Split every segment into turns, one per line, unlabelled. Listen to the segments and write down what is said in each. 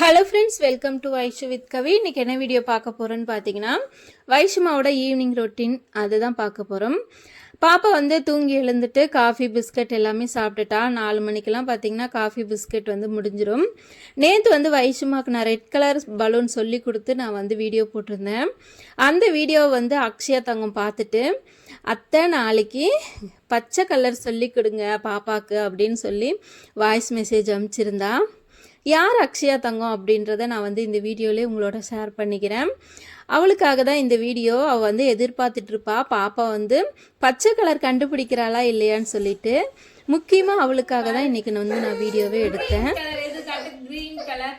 Hello friends welcome to Vaishu with Kavi இன்றைக்கி என்ன video பார்க்க போகிறோன்னு பார்த்தீங்கன்னா வைஷுமாவோட ஈவினிங் ரொட்டீன் அதுதான் பார்க்க போகிறோம் பாப்பா வந்து தூங்கி எழுந்துட்டு காஃபி பிஸ்கட் எல்லாமே சாப்பிட்டுட்டா நாலு மணிக்கெல்லாம் பார்த்தீங்கன்னா காஃபி பிஸ்கட் வந்து முடிஞ்சிடும் நேற்று வந்து வைஷுமாக்கு நான் ரெட் கலர் பலூன் சொல்லி கொடுத்து நான் வந்து வீடியோ போட்டிருந்தேன். அந்த வீடியோ வந்து அக்ஷயா தங்கம் பார்த்துட்டு அத்தை நாளைக்கு பச்சை கலர் சொல்லி கொடுங்க பாப்பாவுக்கு அப்படின்னு சொல்லி வாய்ஸ் மெசேஜ் அனுப்பிச்சிருந்தா யார் அக்ஷயா தங்கம் அப்படின்றத நான் வந்து இந்த வீடியோலேயே உங்களோட ஷேர் பண்ணிக்கிறேன். அவளுக்காக தான் இந்த வீடியோ. அவள் வந்து எதிர்பார்த்துட்டு இருப்பா. பாப்பா வந்து பச்சை கலர் கண்டுபிடிக்கிறாளா இல்லையான்னு சொல்லிட்டு. முக்கியமாக அவளுக்காக தான் இன்னைக்கு நான் வந்து நான் வீடியோவே எடுத்தேன்
கலர் எது காட்டு கிரீன் கலர்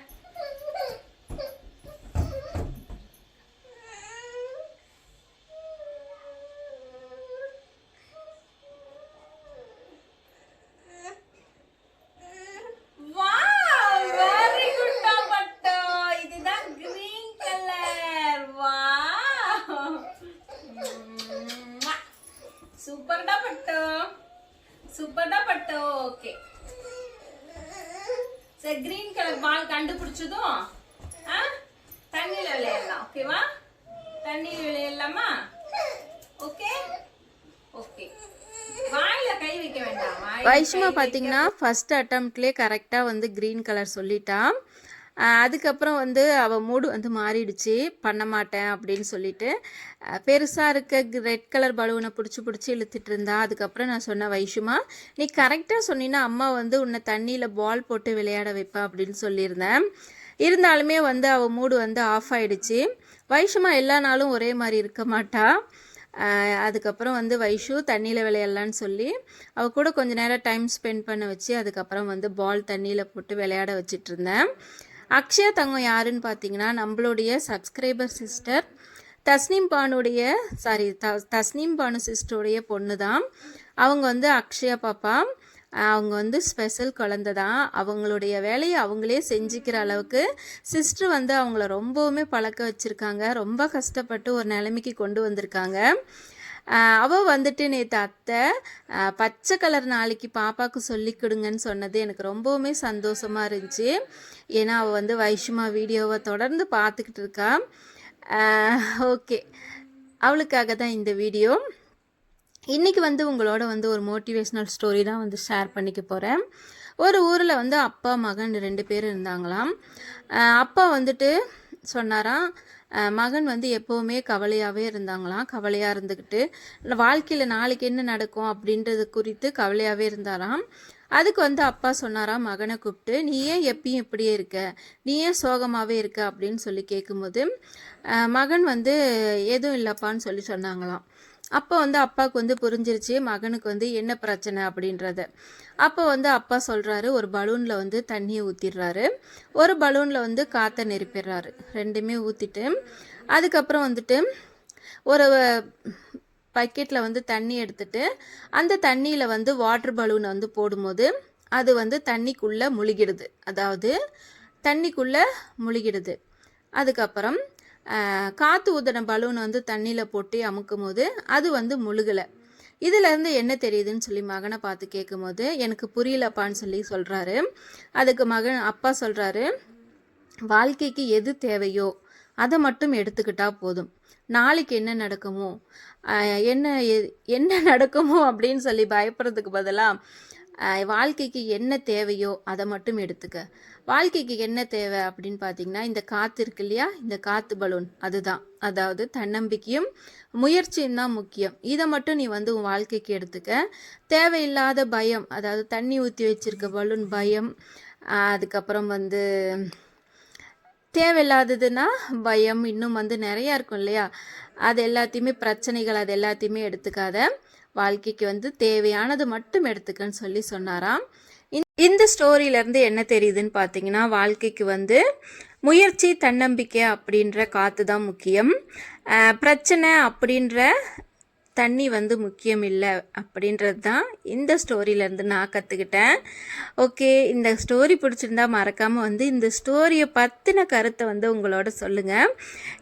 வெரி குட்டா பட்டோ இதுதான் கிரீன் கலர் வா பட்டோ சூப்பர்டா பட்டோ ஓகே சரி கிரீன் கலர் பால் கண்டுபிடிச்சதும் தண்ணியில விளையாடலாம். ஓகேவா தண்ணியில விளையாடலாமா? ஓகே ஓகே வாயில கை வைக்க வேண்டாம். வாயில
வைஷ்மா பார்த்தீங்கன்னா ஃபர்ஸ்ட் அட்டம்ப்ட்லேயே கரெக்டாக வந்து க்ரீன் கலர் சொல்லிட்டா ஆஹ் அதுக்கப்புறம் வந்து அவள் மூடு வந்து மாறிடுச்சு. பண்ண மாட்டேன் அப்படின்னு சொல்லிட்டு பெருசாக இருக்க ரெட் கலர் பலூனை பிடிச்சி பிடிச்சி இழுத்துட்டு இருந்தா. அதுக்கப்புறம் நான் சொன்னேன் வைஷுமா நீ கரெக்டாக சொன்னீன்னா அம்மா வந்து உன்னை தண்ணியில் பால் போட்டு விளையாட வைப்பேன் அப்படின்னு சொல்லியிருந்தேன். இருந்தாலுமே வந்து அவள் மூடு வந்து ஆஃப் ஆயிடுச்சு. வைஷுமா எல்லா நாளும் ஒரே மாதிரி இருக்க மாட்டா. அதுக்கப்புறம் வந்து வைஷு தண்ணியில் விளையாடலான்னு சொல்லி அவ கூட கொஞ்ச நேரம் டைம் ஸ்பெண்ட் பண்ண வச்சு அதுக்கப்புறம் வந்து பால் தண்ணியில் போட்டு விளையாட வச்சிட்ருந்தேன் அக்ஷயா தங்கம் யாருன்னு பார்த்தீங்கன்னா நம்மளுடைய சப்ஸ்கிரைபர் சிஸ்டர் தஸ்னீம் பானுடைய சாரி த தஸ்னீம் பானு சிஸ்டருடைய பொண்ணு தான் அவங்க வந்து அக்ஷயா பாப்பா. அவங்க வந்து ஸ்பெஷல் குழந்தை தான். அவங்களுடைய வேலையை அவங்களே செஞ்சுக்கிற அளவுக்கு சிஸ்டர் வந்து அவங்கள ரொம்பவுமே பழக்க வச்சுருக்காங்க. ரொம்ப கஷ்டப்பட்டு ஒரு நிலைமைக்கு கொண்டு வந்திருக்காங்க. அவள் வந்துட்டு நேற்று அத்தை பச்சை கலர் நாளைக்கு பாப்பாவுக்கு சொல்லி கொடுங்கன்னு சொன்னது எனக்கு ரொம்பவுமே சந்தோஷமாக இருந்துச்சு. ஏன்னா அவள் வந்து வைஷ்மா வீடியோவை தொடர்ந்து பார்த்துக்கிட்டு இருக்கா. ஓகே. அவளுக்காக தான் இந்த வீடியோ. இன்றைக்கி வந்து உங்களோட வந்து ஒரு மோட்டிவேஷ்னல் ஸ்டோரி தான் வந்து ஷேர் பண்ணிக்க போகிறேன் ஒரு ஊரில் வந்து அப்பா மகன் ரெண்டு பேர் இருந்தாங்களாம். அப்பா வந்துட்டு சொன்னாராம் மகன் வந்து எப்போவுமே கவலையாகவே இருந்தாங்களாம் கவலையாக இருந்துக்கிட்டு வாழ்க்கையில் நாளைக்கு என்ன நடக்கும் அப்படின்றது குறித்து கவலையாகவே இருந்தாராம். அதுக்கு வந்து அப்பா சொன்னாராம் மகனை கூப்பிட்டு நீ ஏன் எப்பயும் இப்படியே இருக்க? நீ ஏன் சோகமாகவே இருக்க? அப்படின்னு சொல்லி கேட்கும்போது மகன் வந்து எதுவும் இல்லைப்பான்னு சொல்லி சொன்னாங்களாம். அப்போ வந்து அப்பாவுக்கு வந்து புரிஞ்சிருச்சு மகனுக்கு வந்து என்ன பிரச்சனை? அப்படின்றத. அப்போ வந்து அப்பா சொல்கிறாரு ஒரு பலூனில் வந்து தண்ணியை ஊற்றிடுறாரு ஒரு பலூனில் வந்து காற்றை நெருப்பிடுறாரு. ரெண்டுமே ஊற்றிட்டு அதுக்கப்புறம் வந்துட்டு ஒரு பக்கெட்டில் வந்து தண்ணி எடுத்துட்டு அந்த தண்ணியில் வந்து வாட்டர் பலூனை வந்து போடும்போது அது வந்து தண்ணிக்குள்ளே முழுகிடுது. அதாவது தண்ணிக்குள்ளே முழுகிடுது. அதுக்கப்புறம் காற்று ஊதின பலூன் வந்து தண்ணியில் போட்டு அமுக்கும் போது அது வந்து முழுகலை. இதுலேருந்து என்ன தெரியுதுன்னு சொல்லி மகனை பார்த்து கேட்கும்போது எனக்கு புரியலப்பான்னு சொல்லி சொல்கிறாரு அதுக்கு மகன் அப்பா சொல்கிறாரு வாழ்க்கைக்கு எது தேவையோ அதை மட்டும் எடுத்துக்கிட்டால் போதும். நாளைக்கு என்ன நடக்குமோ என்ன எ- என்ன நடக்குமோ அப்படின்னு சொல்லி பயப்படுறதுக்கு பதிலாக வாழ்க்கைக்கு என்ன தேவையோ அதை மட்டும் எடுத்துக்க. வாழ்க்கைக்கு என்ன தேவை அப்படின்னு பார்த்தீங்கன்னா இந்த காற்று இருக்கு இல்லையா? இந்த காற்று பலூன் அதுதான். அதாவது தன்னம்பிக்கையும் முயற்சியும் தான் முக்கியம். இதை மட்டும் நீ வந்து உன் வாழ்க்கைக்கு எடுத்துக்க. தேவையில்லாத பயம் அதாவது தண்ணி ஊற்றி வச்சிருக்க பலூன் பயம் அதுக்கப்புறம் வந்து தேவையில்லாததுன்னா பயம் இன்னும் வந்து நிறையா இருக்கும் இல்லையா? அது எல்லாத்தையுமே பிரச்சனைகள் அது எல்லாத்தையுமே எடுத்துக்காத வாழ்க்கைக்கு வந்து தேவையானது மட்டும் எடுத்துக்கன்னு சொல்லி சொன்னாராம். இந்த- இந்த ஸ்டோரியிலேருந்து என்ன தெரியுதுன்னு பார்த்தீங்கன்னா வாழ்க்கைக்கு வந்து முயற்சி தன்னம்பிக்கை அப்படின்ற காற்று தான் முக்கியம் பிரச்சனை அப்படின்ற தண்ணி வந்து முக்கியம் இல்லை அப்படின்றது தான் இந்த ஸ்டோரியிலேருந்து நான் கற்றுக்கிட்டேன் ஓகே இந்த ஸ்டோரி பிடிச்சிருந்தா மறக்காமல் வந்து இந்த ஸ்டோரியை பற்றின கருத்தை வந்து உங்களோட சொல்லுங்கள்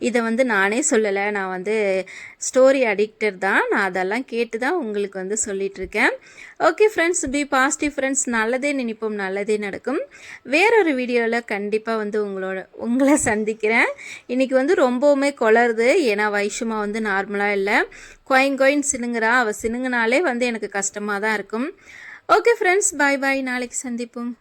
இதை வந்து நானே சொல்லலை நான் வந்து ஸ்டோரி அடிக்டர் தான். நான் அதெல்லாம் கேட்டு தான் உங்களுக்கு வந்து சொல்லிகிட்ருக்கேன் okay friends be positive friends நல்லதே நினைப்போம் நல்லதே நடக்கும். வேறொரு வீடியோவில் கண்டிப்பாக வந்து உங்களோட உங்களை சந்திக்கிறேன். இன்றைக்கி வந்து ரொம்பவுமே கொளருது ஏன்னா வைஷமாக வந்து நார்மலாக இல்லை. கொயின் கொயின் சினுங்குறா. அவள் சினுங்கினாலே வந்து எனக்கு கஷ்டமாக தான் இருக்கும். ஓகே ஃப்ரெண்ட்ஸ் பாய் பாய் நாளைக்கு சந்திப்போம்.